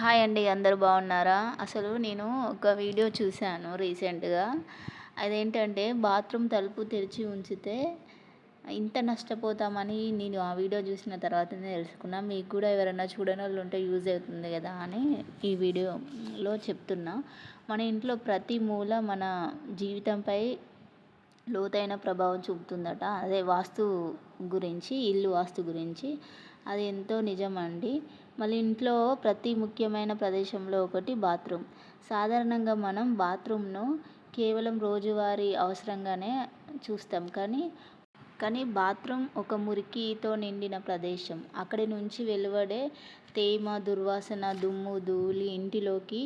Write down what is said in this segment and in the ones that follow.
Hi అండి అందరూ బాగున్నారా? అసలు నేను ఒక వీడియో చూశాను రీసెంట్గా. అదేంటంటే బాత్రూమ్ తలుపు తెరిచి ఉంచితే ఇంత నష్టపోతామని నేను ఆ వీడియో చూసిన తర్వాతనే తెలుసుకున్నా. మీకు కూడా ఎవరైనా చూడని వాళ్ళు ఉంటే యూజ్ అవుతుంది కదా అని ఈ వీడియోలో చెప్తున్నా. మన ఇంట్లో ప్రతి మూల మన జీవితంపై లోతైన ప్రభావం చూపుతుందట. అదే వాస్తు గురించి ఇల్లు వాస్తు గురించి. అది ఎంతో నిజమండి. మళ్ళీ ఇంట్లో ప్రతి ముఖ్యమైన ప్రదేశంలో ఒకటి బాత్రూమ్. సాధారణంగా మనం బాత్రూమ్ను కేవలం రోజువారీ అవసరంగానే చూస్తాం. కానీ కానీ బాత్రూమ్ ఒక మురికితో నిండిన ప్రదేశం. అక్కడి నుంచి వెలువడే తేమ దుర్వాసన దుమ్ము ధూళి ఇంటిలోకి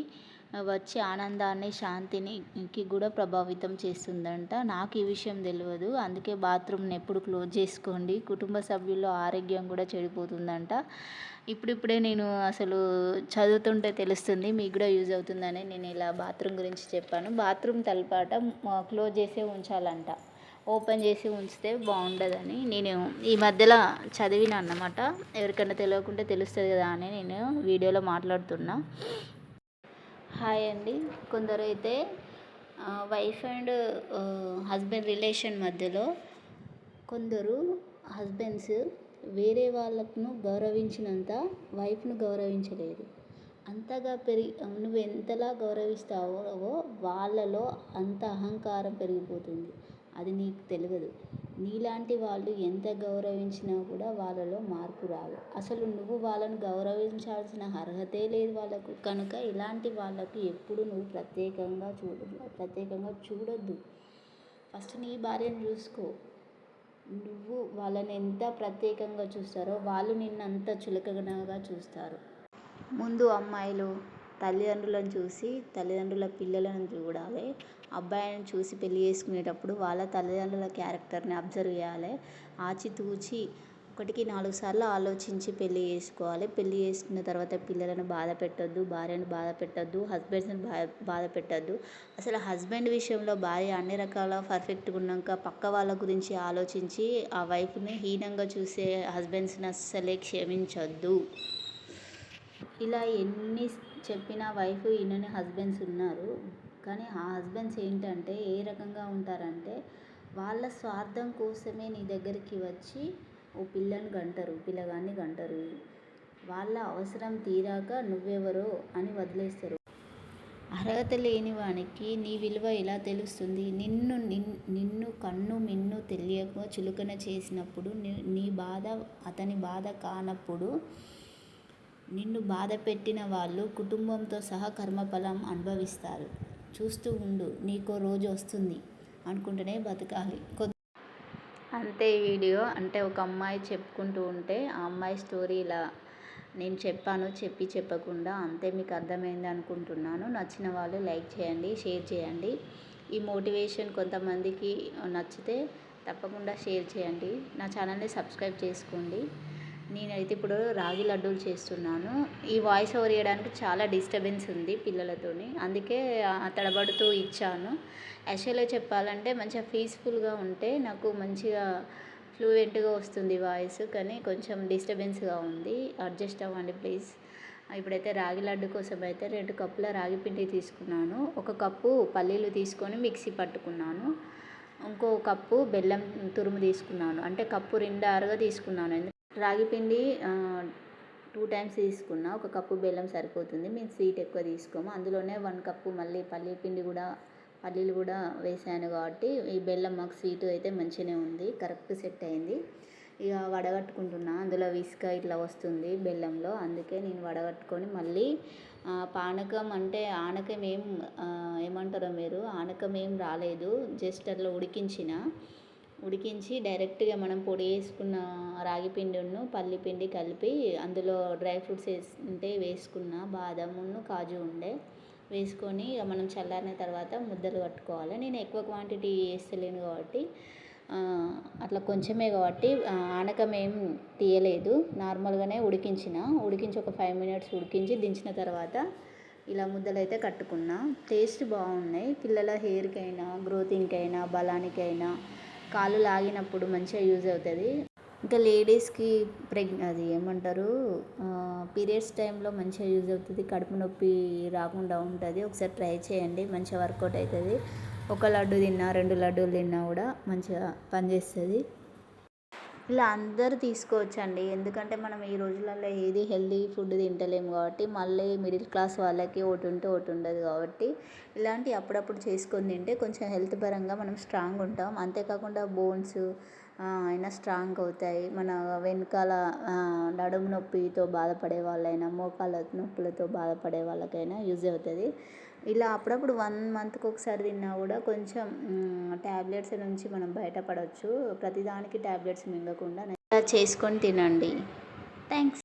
వచ్చి ఆనందాన్ని శాంతినికి కూడా ప్రభావితం చేస్తుందంట. నాకు ఈ విషయం తెలియదు అందుకే బాత్రూమ్ని ఎప్పుడు క్లోజ్ చేసుకోండి. కుటుంబ సభ్యుల్లో ఆరోగ్యం కూడా చెడిపోతుందంట. ఇప్పుడిప్పుడే నేను అసలు చదువుతుంటే తెలుస్తుంది మీకు కూడా యూజ్ అవుతుందని నేను ఇలా బాత్రూమ్ గురించి చెప్పాను. బాత్రూమ్ తలపాట క్లోజ్ చేసే ఉంచాలంట. ఓపెన్ చేసి ఉంచితే బాగుండదని నేను ఈ మధ్యలో చదివిన అన్నమాట. ఎవరికైనా తెలియకుంటే తెలుస్తుంది కదా అని నేను వీడియోలో మాట్లాడుతున్నా. హాయ్ అండి. కొందరు అయితే వైఫ్ అండ్ హస్బెండ్ రిలేషన్ మధ్యలో కొందరు హస్బెండ్స్ వేరే వాళ్ళను గౌరవించినంత వైఫ్ను గౌరవించలేదు. అంతగా పెరిగి నువ్వు ఎంతలా గౌరవిస్తావో వాళ్ళలో అంత అహంకారం పెరిగిపోతుంది. అది నీకు తెలియదు. నీలాంటి వాళ్ళు ఎంత గౌరవించినా కూడా వాళ్ళలో మార్పు రాదు. అసలు నువ్వు వాళ్ళను గౌరవించాల్సిన అర్హతే లేదు వాళ్ళకు. కనుక ఇలాంటి వాళ్ళకు ఎప్పుడు నువ్వు ప్రత్యేకంగా చూడ ప్రత్యేకంగా చూడొద్దు. ఫస్ట్ నీ భార్యను చూసుకో. నువ్వు వాళ్ళని ఎంత ప్రత్యేకంగా చూస్తారో వాళ్ళు నిన్నంత చులకనగా చూస్తారు. ముందు అమ్మాయిలు తల్లిదండ్రులను చూసి తల్లిదండ్రుల పిల్లలను చూడాలి. అబ్బాయిని చూసి పెళ్ళి చేసుకునేటప్పుడు వాళ్ళ తల్లిదండ్రుల క్యారెక్టర్ని అబ్జర్వ్ చేయాలి. ఆచితూచి ఒకటికి నాలుగు సార్లు ఆలోచించి పెళ్ళి చేసుకోవాలి. పెళ్ళి చేసుకున్న తర్వాత పిల్లలను బాధ పెట్టొద్దు భార్యను బాధ పెట్టొద్దు హస్బెండ్స్ని బా బాధ పెట్టొద్దు. అసలు హస్బెండ్ విషయంలో భార్య అన్ని రకాల పర్ఫెక్ట్గా ఉన్నాక పక్క వాళ్ళ గురించి ఆలోచించి ఆ వైఫ్ని హీనంగా చూసే హస్బెండ్స్ని అస్సలే క్షమించొద్దు. ఇలా ఎన్ని చెప్పిన వైఫ్ ఇన్నని హస్బెండ్స్ ఉన్నారు. కానీ ఆ హస్బెండ్స్ ఏంటంటే ఏ రకంగా ఉంటారంటే వాళ్ళ స్వార్థం కోసమే నీ దగ్గరికి వచ్చి ఓ పిల్లని గంటరు పిల్లగాన్ని గంటరు వాళ్ళ అవసరం తీరాక నువ్వెవరో అని వదిలేస్తారు. అర్హత లేని వానికి నీ విలువ ఎలా తెలుస్తుంది? నిన్ను నిన్ను కన్ను మిన్ను తెలియక చులుకన చేసినప్పుడు నీ బాధ అతని బాధ కానప్పుడు నిన్ను బాధ పెట్టిన వాళ్ళు కుటుంబంతో సహా కర్మఫలం అనుభవిస్తారు. చూస్తూ ఉండు నీకో రోజు వస్తుంది. అనుకుంటూనే బతకాలి. అంతే వీడియో. అంటే ఒక అమ్మాయి చెప్పుకుంటూ ఉంటే ఆ అమ్మాయి స్టోరీ ఇలా నేను చెప్పాను చెప్పి చెప్పకుండా అంతే మీకు అర్థమైంది అనుకుంటున్నాను. నచ్చిన వాళ్ళు లైక్ చేయండి షేర్ చేయండి. ఈ మోటివేషన్ కొంతమందికి నచ్చితే తప్పకుండా షేర్ చేయండి. నా ఛానల్ని సబ్స్క్రైబ్ చేసుకోండి. నేనైతే ఇప్పుడు రాగి లడ్డూలు చేస్తున్నాను. ఈ వాయిస్ ఓవర్ ఇవ్వడానికి చాలా డిస్టర్బెన్స్ ఉంది పిల్లలతోని. అందుకే తడబడుతూ ఇచ్చాను. యాక్చువల్గా చెప్పాలంటే మంచిగా పీస్ఫుల్గా ఉంటే నాకు మంచిగా ఫ్లూయెంట్గా వస్తుంది వాయిస్ కానీ కొంచెం డిస్టర్బెన్స్గా ఉంది. అడ్జస్ట్ అవ్వండి ప్లీజ్ ఇప్పుడైతే రాగి లడ్డు కోసం అయితే రెండు కప్పుల రాగి పిండి తీసుకున్నాను. ఒక కప్పు పల్లీలు తీసుకొని మిక్సీ పట్టుకున్నాను. ఇంకో కప్పు బెల్లం తురుము తీసుకున్నాను. అంటే కప్పు రెండారుగా తీసుకున్నాను. రాగి పిండి టూ టైమ్స్ తీసుకున్న ఒక కప్పు బెల్లం సరిపోతుంది. మేము స్వీట్ ఎక్కువ తీసుకోము. అందులోనే వన్ కప్పు మళ్ళీ పల్లీ పిండి కూడా పల్లీలు కూడా వేసాను కాబట్టి ఈ బెల్లం మాకు స్వీట్ అయితే మంచిగానే ఉంది. కరెక్ట్ సెట్ అయింది. ఇక వడగట్టుకుంటున్నా. అందులో విసుక ఇట్లా వస్తుంది బెల్లంలో. అందుకే నేను వడగట్టుకొని మళ్ళీ పానకం అంటే ఆనకం ఏం ఏమంటారో మీరు? ఆనకం ఏం రాలేదు. జస్ట్ అట్లా ఉడికించిన. ఉడికించి డైరెక్ట్గా మనం పొడి వేసుకున్న రాగి పిండిను పల్లి పిండి కలిపి అందులో డ్రై ఫ్రూట్స్ వేసుకుంటే వేసుకున్న బాదమును కాజు ఉండే వేసుకొని ఇక మనం చల్లారిన తర్వాత ముద్దలు కట్టుకోవాలి. నేను ఎక్కువ క్వాంటిటీ వేస్తలేను కాబట్టి అట్లా కొంచెమే కాబట్టి ఆనకం ఏం తీయలేదు. నార్మల్గానే ఉడికించిన. ఉడికించి ఒక ఫైవ్ మినిట్స్ ఉడికించి దించిన తర్వాత ఇలా ముద్దలు అయితే కట్టుకున్నా. టేస్ట్ బాగున్నాయి. పిల్లల హెయిర్కైనా గ్రోతింగ్కైనా బలానికైనా కాలు లాగినప్పుడు మంచిగా యూజ్ అవుతుంది. ఇంకా లేడీస్కి ప్రెగ్ అది ఏమంటారు పీరియడ్స్ టైంలో మంచిగా యూజ్ అవుతుంది. కడుపు నొప్పి రాకుండా ఉంటుంది. ఒకసారి ట్రై చేయండి మంచిగా వర్కౌట్ అవుతుంది. ఒక లడ్డు తిన్నా రెండు లడ్డూలు తిన్నా కూడా మంచిగా పనిచేస్తుంది. ఇలా అందరూ తీసుకోవచ్చండి. ఎందుకంటే మనం ఈ రోజులలో ఏది హెల్దీ ఫుడ్ తింటలేము కాబట్టి మళ్ళీ మిడిల్ క్లాస్ వాళ్ళకి ఒకటి ఉంటే ఒకటి ఉండదు కాబట్టి ఇలాంటి అప్పుడప్పుడు చేసుకొని తింటే కొంచెం హెల్త్ పరంగా మనం స్ట్రాంగ్ ఉంటాం. అంతేకాకుండా బోన్స్ అయినా స్ట్రాంగ్ అవుతాయి. మన వెనకాల నడుము నొప్పితో బాధపడే వాళ్ళైనా మోకాళ్ళ నొప్పులతో బాధపడే వాళ్ళకైనా యూజ్ అవుతుంది. ఇలా అప్పుడప్పుడు వన్ మంత్కి ఒకసారి తిన్నా కూడా కొంచెం ట్యాబ్లెట్స్ నుంచి మనం బయటపడవచ్చు ప్రతిదానికి ట్యాబ్లెట్స్ మింగకుండా చేసుకొని తినండి. థ్యాంక్స్